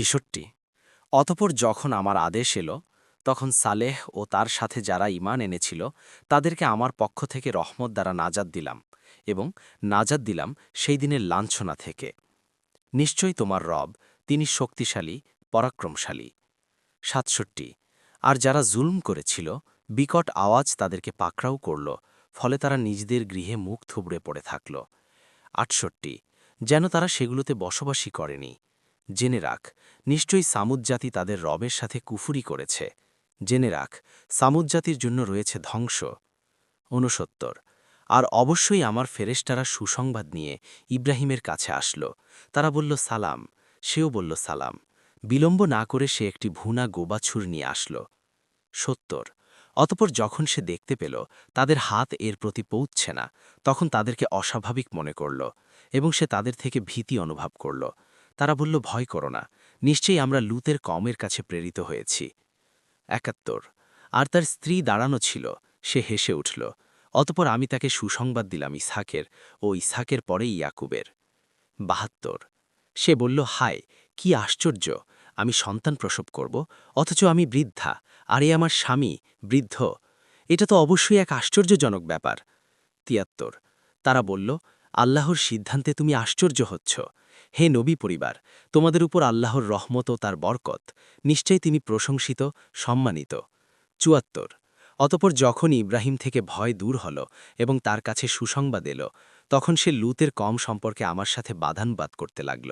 ছিষট্টি। অতপর যখন আমার আদেশ এলো, তখন সালেহ ও তার সাথে যারা ইমান এনেছিল, তাদেরকে আমার পক্ষ থেকে রহমত দ্বারা নাজাদ দিলাম এবং নাজাদ দিলাম সেই দিনের লাঞ্ছনা থেকে। নিশ্চয়ই তোমার রব, তিনি শক্তিশালী, পরাক্রমশালী। সাতষট্টি। আর যারা জুলম করেছিল, বিকট আওয়াজ তাদেরকে পাকড়াও করল, ফলে তারা নিজেদের গৃহে মুখ থুবড়ে পড়ে থাকল। আটষট্টি। যেন তারা সেগুলোতে বসবাসই করেনি। জেনে রাখ, নিশ্চয়ই সামুদ জাতি তাদের রবের সাথে কুফুরি করেছে। জেনে রাখ, সামুদ জাতির জন্য রয়েছে ধ্বংস। ঊনসত্তর, আর অবশ্যই আমার ফেরেশতারা সুসংবাদ নিয়ে ইব্রাহিমের কাছে আসলো। তারা বলল, সালাম। সেও বলল, সালাম। বিলম্ব না করে সে একটি ভুনা গোবাছুর নিয়ে আসলো। সত্তর, অতপর যখন সে দেখতে পেল, তাদের হাত এর প্রতি পৌঁছছে না, তখন তাদেরকে অস্বাভাবিক মনে করল এবং সে তাদের থেকে ভীতি অনুভব করল। তারা বলল, ভয় করো না, নিশ্চয়ই আমরা লুতের কমের কাছে প্রেরিত হয়েছি। একাত্তর। আর তার স্ত্রী দাঁড়ানো ছিল, সে হেসে উঠল, অতপর আমি তাকে সুসংবাদ দিলাম ইসহাকের ও ইসহাকের পরে ইয়াকুবের। বাহাত্তর। সে বলল, হায়, কি আশ্চর্য, আমি সন্তান প্রসব করব, অথচ আমি বৃদ্ধা, আর এ আমার স্বামী, বৃদ্ধ। এটা তো অবশ্যই এক আশ্চর্যজনক ব্যাপার। তিয়াত্তর। তারা বলল, আল্লাহর সিদ্ধান্তে তুমি আশ্চর্য হচ্ছ হে নবী পরিবার, তোমাদের উপর আল্লাহর রহমত ও তার বরকত। নিশ্চয়ই তিনি প্রশংসিত, সম্মানিত। চুয়াত্তর, অতপর যখন ইব্রাহিম থেকে ভয় দূর হল এবং তার কাছে সুসংবাদ এল, তখন সে লুতের কম সম্পর্কে আমার সাথে বাধানবাদ করতে লাগল।